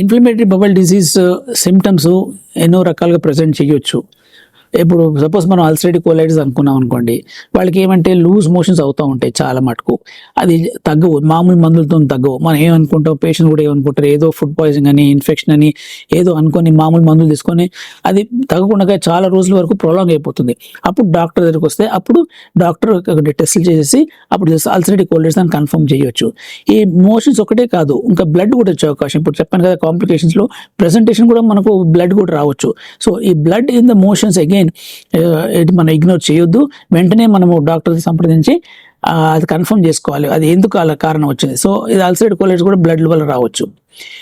Inflammatory bubble disease symptoms ఎన్నో రకాలుగా present చేయొచ్చు. ఇప్పుడు సపోజ్ మనం అల్సరేటివ్ కోలైటిస్ అనుకున్నాం అనుకోండి వాళ్ళకి ఏమంటే లూజ్ మోషన్స్ అవుతూ ఉంటాయి చాలా మటుకు. అది తగ్గవు మామూలు మందులతో తగ్గవు. మనం ఏమనుకుంటాం పేషెంట్ కూడా ఏమనుకుంటారు ఏదో ఫుడ్ పాయిజన్ అని ఇన్ఫెక్షన్ అని ఏదో అనుకొని మామూలు మందులు తీసుకొని అది తగ్గకుండా చాలా రోజుల వరకు ప్రొలాంగ్ అయిపోతుంది. అప్పుడు డాక్టర్ దగ్గరికి వస్తే అప్పుడు డాక్టర్ టెస్టులు చేసేసి అప్పుడు అల్సరేటివ్ కోలైటిస్ అని కన్ఫర్మ్ చేయొచ్చు. ఈ మోషన్స్ ఒకటే కాదు ఇంకా బ్లడ్ కూడా వచ్చే అవకాశం. ఇప్పుడు చెప్పాను కదా కాంప్లికేషన్స్లో ప్రెజెంటేషన్ కూడా మనకు బ్లడ్ కూడా రావచ్చు. సో ఈ blood in the motions again మనం ఇగ్నోర్ చేయొద్దు. వెంటనే మనము డాక్టర్ని సంప్రదించి అది కన్ఫర్మ్ చేసుకోవాలి. అది ఎందుకు అలా కారణం వచ్చింది? సో ఇది అల్సరేట్ కోలేజ్ కూడా బ్లడ్ వల్ల రావచ్చు.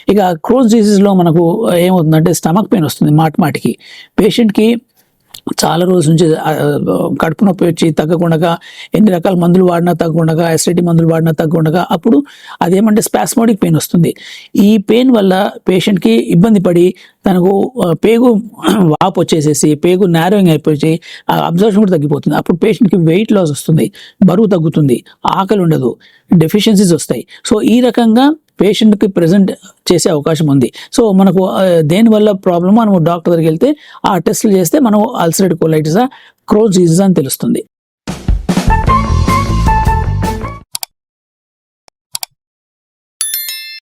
ఇక క్రోజ్ డిసీజ్లో మనకు ఏమవుతుందంటే స్టమక్ పెయిన్ వస్తుంది మాటి మాటికి. పేషెంట్కి చాలా రోజుల నుంచి కడుపు నొప్పి వచ్చి తగ్గకుండా ఎన్ని రకాల మందులు వాడినా తగ్గకుండా ఎసిడిటీ మందులు వాడినా తగ్గకుండా అప్పుడు అదేమంటే స్పాస్మోడిక్ పెయిన్ వస్తుంది. ఈ పెయిన్ వల్ల పేషెంట్కి ఇబ్బంది పడి తనకు పేగు వాపు వచ్చేసేసి పేగు నారోయింగ్ అయిపోయి ఆ అబ్జర్వేషన్ కూడా తగ్గిపోతుంది. అప్పుడు పేషెంట్కి వెయిట్ లాస్ వస్తుంది బరువు తగ్గుతుంది ఆకలి ఉండదు డెఫిషియన్సీస్ వస్తాయి. సో ఈ రకంగా పేషెంట్కి ప్రజెంట్ చేసే అవకాశం ఉంది. సో మనకు దేనివల్ల ప్రాబ్లమ్ మనం డాక్టర్ దగ్గరికి వెళ్తే ఆ టెస్టులు చేస్తే మనం అల్సరేట్ కోలైటిసా క్రోజ్ డిసీజ్ అని తెలుస్తుంది.